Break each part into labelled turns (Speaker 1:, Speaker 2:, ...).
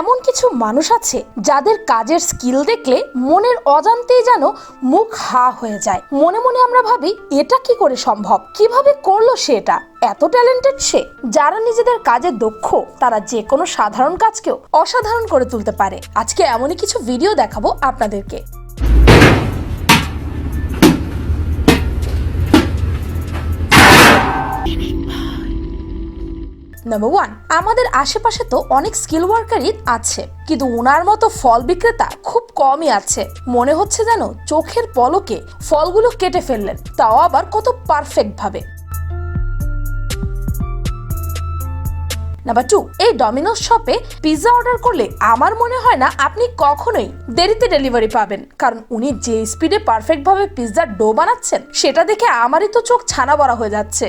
Speaker 1: এমন কিছু মানুষ আছে যাদের কাজের স্কিল দেখলে মনের অজান্তেই যেন মুখ হা হয়ে যায়। মনে মনে আমরা ভাবি, এটা কি করে সম্ভব? কীভাবে করল সে এটা? এত ট্যালেন্টেড সে, যারা নিজেদের কাজে দক্ষ, তারা যে কোনো সাধারণ কাজকেও অসাধারণ করে তুলতে পারে। আজকে এমনই কিছু ভিডিও দেখাবো আপনাদেরকে। নাম্বার ওয়ান আমাদের আশেপাশে তো অনেক স্কিল ওয়ার্কারই আছে, কিন্তু ওনার মতো ফল বিক্রেতা খুব কমই আছে। মনে হচ্ছে যেন চোখের পলকে ফলগুলো কেটে ফেললেন, তাও আবার কত পারফেক্ট ভাবে। নাম্বার টু এই ডমিনোস শপে পিৎজা অর্ডার করলে আমার মনে হয় না আপনি কখনোই দেরিতে ডেলিভারি পাবেন, কারণ উনি যে স্পিডে পারফেক্ট ভাবে পিৎজার ডো বানাচ্ছেন, সেটা দেখে আমারই তো চোখ ছানা বড়া হয়ে যাচ্ছে।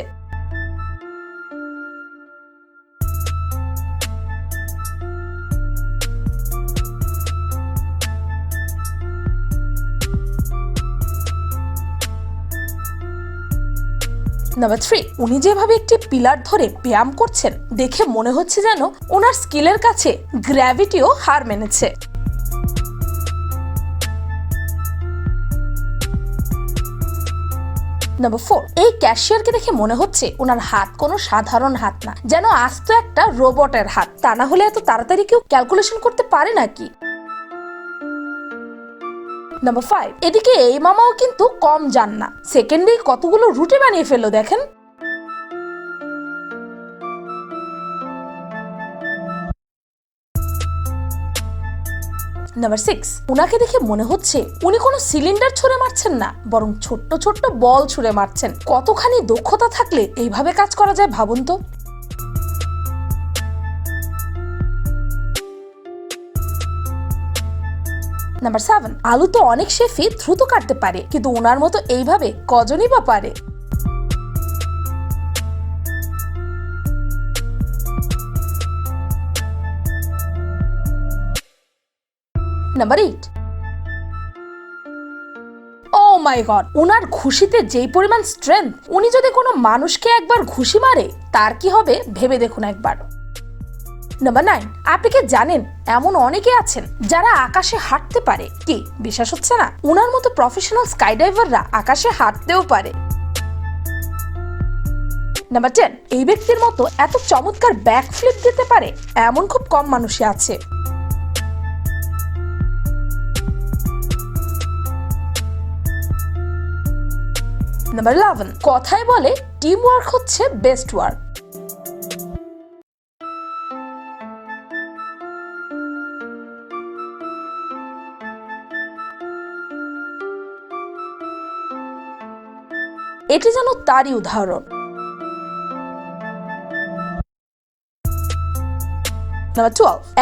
Speaker 1: নাম্বার থ্রি উনি যেভাবে একটি পিলার ধরে ব্যায়াম করছেন, দেখে মনে হচ্ছে যেন ওনার স্কিলের কাছে গ্র্যাভিটিও হার মেনেছে। নাম্বার ফোর এই ক্যাশিয়ারকে দেখে মনে হচ্ছে ওনার হাত কোনো সাধারণ হাত না, যেন আস্ত একটা রোবটের হাত। তা না হলে এত তাড়াতাড়ি কেউ ক্যালকুলেশন করতে পারে নাকি? নাম্বার ফাইভ এদিকে এই মামাও কিন্তু কম যান না। সেকেন্ডেই কতগুলো রুটি বানিয়ে ফেলল দেখেন। নাম্বার সিক্স উনাকে দেখে মনে হচ্ছে উনি কোনো সিলিন্ডার ছুঁড়ে মারছেন না, বরং ছোট্ট ছোট্ট বল ছুঁড়ে মারছেন। কতখানি দক্ষতা থাকলে এইভাবে কাজ করা যায় ভাবুন তো। নাম্বার সেভেন আলু তো অনেক শেফই দ্রুত কাটতে পারে, কিন্তু ওনার মতো এইভাবে কজনই বা পারে? Number eight oh my god উনার ঘুষিতে যেই পরিমাণ স্ট্রেংথ উনি যদি কোনো মানুষকে একবার ঘুষি মারে, তার কি হবে? ভেবে দেখুন একবার। নাম্বার নাইন আপনি কি জানেন এমন অনেকে আছেন যারা আকাশে হাঁটতে পারে? কি, বিশ্বাস হচ্ছে না? উনার মতো প্রফেশনাল স্কাইডাইভাররা আকাশে হাঁটতেও পারে। নাম্বার টেন এই ব্যক্তির মতো এত চমৎকার ব্যাক ফ্লিপ দিতে পারে? এমন খুব কম মানুষই আছে। নাম্বার ইলেভেন কথায় বলে টিম ওয়ার্ক হচ্ছে বেস্ট ওয়ার্ক এটি যেন তারই উদাহরণ।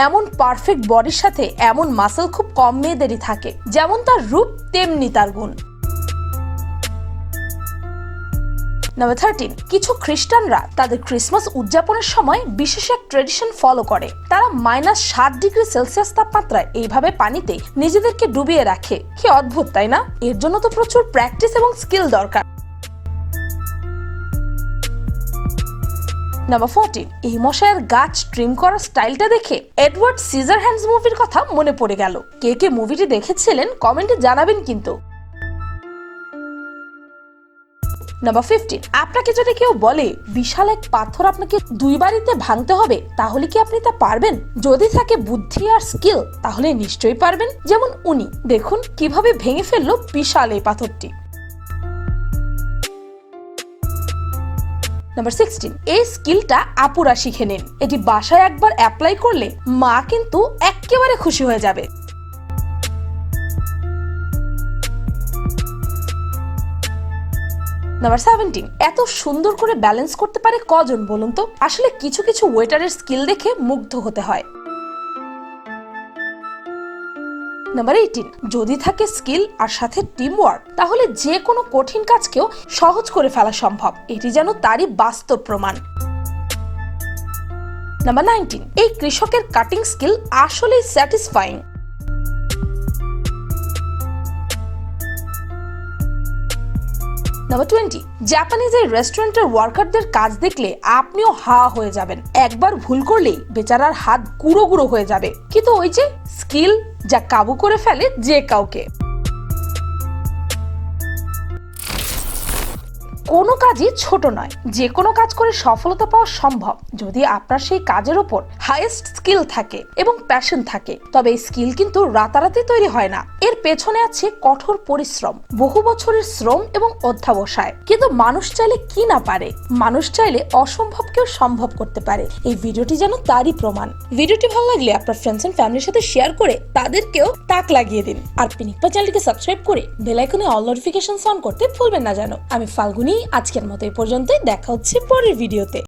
Speaker 1: এমন পারফেক্ট বডির সাথে এমন মাসেল খুব কম মেয়েদেরই থাকে, যেমন তার রূপ তেমনি তার গুণ। নাম্বার থার্টিন কিছু খ্রিস্টানরা তাদের ক্রিসমাস উদযাপনের সময় বিশেষ এক ট্রেডিশন ফলো করে। তারা মাইনাস সাত ডিগ্রি সেলসিয়াস তাপমাত্রায় এইভাবে পানিতে নিজেদেরকে ডুবিয়ে রাখে। কি অদ্ভুত, তাই না? এর জন্য তো প্রচুর প্র্যাকটিস এবং স্কিল দরকার। নাম্বার ফোরটিন এই মশাইয়ের গাছ ট্রিম করার স্টাইলটা দেখে এডওয়ার্ড সিজার হ্যান্ডস মুভির কথা মনে পড়ে গেল। কে কে মুভিটি দেখেছিলেন কমেন্টে জানাবেন কিন্তু। নাম্বার ফিফটিন আপনাকে যদি কেউ বলে বিশাল এক পাথর আপনাকে দুই বাড়িতে ভাঙতে হবে, তাহলে কি আপনি তা পারবেন? যদি থাকে বুদ্ধি আর স্কিল তাহলে নিশ্চয়ই পারবেন। যেমন উনি, দেখুন কীভাবে ভেঙে ফেলল বিশাল এই পাথরটি। নাম্বার সিক্সটিন এই স্কিলটা আপুরা শিখে নিন। এটি বাসায় একবার অ্যাপ্লাই করলে মা কিন্তু একেবারে খুশি হয়ে যাবে। নাম্বার সেভেন্টিন এত সুন্দর করে ব্যালেন্স করতে পারে কজন বলুন তো? আসলে কিছু কিছু ওয়েটারের স্কিল দেখে মুগ্ধ হতে হয়। নাম্বার এইটিন যদি থাকে স্কিল আর সাথে টিম ওয়ার্ক তাহলে যে কোনো কঠিন কাজকেও সহজ করে ফেলা সম্ভব। এটি যেন তারই বাস্তব প্রমাণ। নাম্বার নাইনটিন এই কৃষকের কাটিং স্কিল আসলেই স্যাটিসফাইং নাম্বার টোয়েন্টি জাপানিজ এই রেস্টুরেন্টের ওয়ার্কারদের কাজ দেখলে আপনিও হা হয়ে যাবেন। একবার ভুল করলেই বেচারার হাত গুঁড়ো গুঁড়ো হয়ে যাবে। কিন্তু ওই যে স্কিল যা কাবু করে ফেলে যে কাউকে। কোনো কাজই ছোট নয়। যে কোনো কাজ করে সফলতা পাওয়া সম্ভব। যদি আপনার সেই কাজের ওপর হাইয়েস্ট স্কিল থাকে এবং প্যাশন থাকে, তবে এই স্কিল কিন্তু রাতারাতি তৈরি হয় না। এর পেছনে আছে কঠোর পরিশ্রম, বহু বছরের শ্রম এবং অধ্যাবসায়। কিন্তু মানুষ চাইলে কি না পারে? মানুষ চাইলে অসম্ভবকেও সম্ভব করতে পারে। এই ভিডিওটি যেন তারই প্রমাণ। ভিডিওটি ভালো লাগলে আপনার ফ্রেন্ডস এন্ড ফ্যামিলির সাথে শেয়ার করে তাদেরকেও তাক লাগিয়ে দিন। আর পিনিকপা চ্যানেলটিকে সাবস্ক্রাইব করে বেল আইকনে অল নোটিফিকেশন অন করতে ভুলবেন না যেন। আমি ফাল্গুনি আজকের মতো এই পর্যন্তই। দেখা হচ্ছে পরের ভিডিওতে।